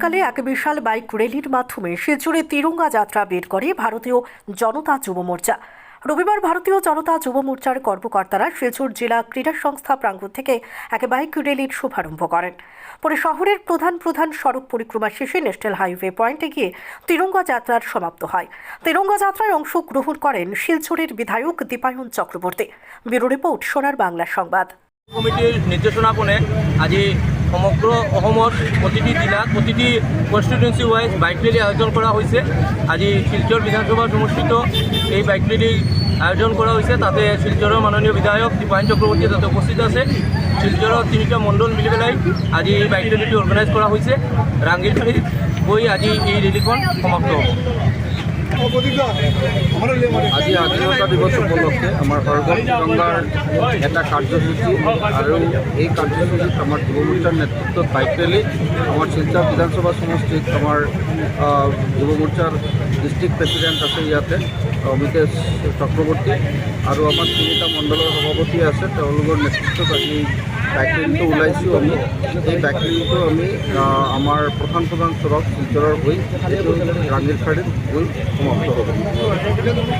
সকালে এক বিশাল বাইক র্যালির মাধ্যমে শিলচরে তিরঙ্গা যাত্রা বের করে ভারতীয় জনতা যুব মোর্চা। রবিবার ভারতীয় জনতা যুব মোর্চার কর্মকর্তারা শিলচর জেলা ক্রীড়া সংস্থা প্রাঙ্গণ থেকে এক বাইক র্যালির শুভারম্ভ করেন। পরে শহরের প্রধান প্রধান সড়ক পরিক্রমা শেষে ন্যাশনাল হাইওয়ে পয়েন্টে গিয়ে তিরঙ্গা যাত্রার সমাপ্ত হয়। তিরঙ্গা যাত্রায় অংশগ্রহণ করেন শিলচরের বিধায়ক দীপায়ন চক্রবর্তী। ব্যুরো ৰিপৰ্ট সোনার বাংলা সংবাদ। কমিটিৰ নিৰ্দেশনাক্ৰমে আজি সমগ্ৰ অসমৰ প্ৰতিটি জিলাত, প্ৰতিটি কনষ্টিটুৱেঞ্চি ৱাইজ বাইক ৰেলী আয়োজন কৰা হৈছে। আজি শিলচৰ বিধানসভা সমষ্টিত এই বাইক ৰেলী আয়োজন কৰা হৈছে। তাতে শিলচৰৰ মাননীয় বিধায়ক দীপায়ন চক্ৰৱৰ্তী তাতে উপস্থিত আছে। শিলচৰৰ তিনিটা মণ্ডল মিলি পেলাই আজি এই বাইক ৰেলীটো অৰ্গেনাইজ কৰা হৈছে। ৰাংগীৰখাৰীত গৈ আজি এই ৰেলীখন সমাপ্ত হ'ব। আজি স্বাধীনতা দিৱস উপলক্ষে আমাৰ সৰ্বম তিৰংগাৰ এটা কাৰ্যসূচী আৰু এই কাৰ্যসূচীত আমাৰ যুৱ মোৰ্চাৰ নেতৃত্বত বাইক ৰেলী আমাৰ শিলচৰ বিধানসভা সমষ্টিত আমাৰ আহ, যুৱ মোৰ্চাৰ ডিষ্ট্ৰিক্ট প্ৰেচিডেণ্ট আছে ইয়াতে অমিতেশ চক্ৰৱৰ্তী আৰু আমাৰ তিনিটা মণ্ডলৰ সভাপতি আছে তেওঁলোকৰ নেতৃত্বত আজি বাইক ৰেলীটো ওলাইছোঁ আমি। এই বাইক ৰেলীটো আমি আমাৰ প্ৰধান প্ৰধান চৰক শিলচৰৰ হৈ এইটো ৰাঙীৰখাৰীত গৈ হ'ব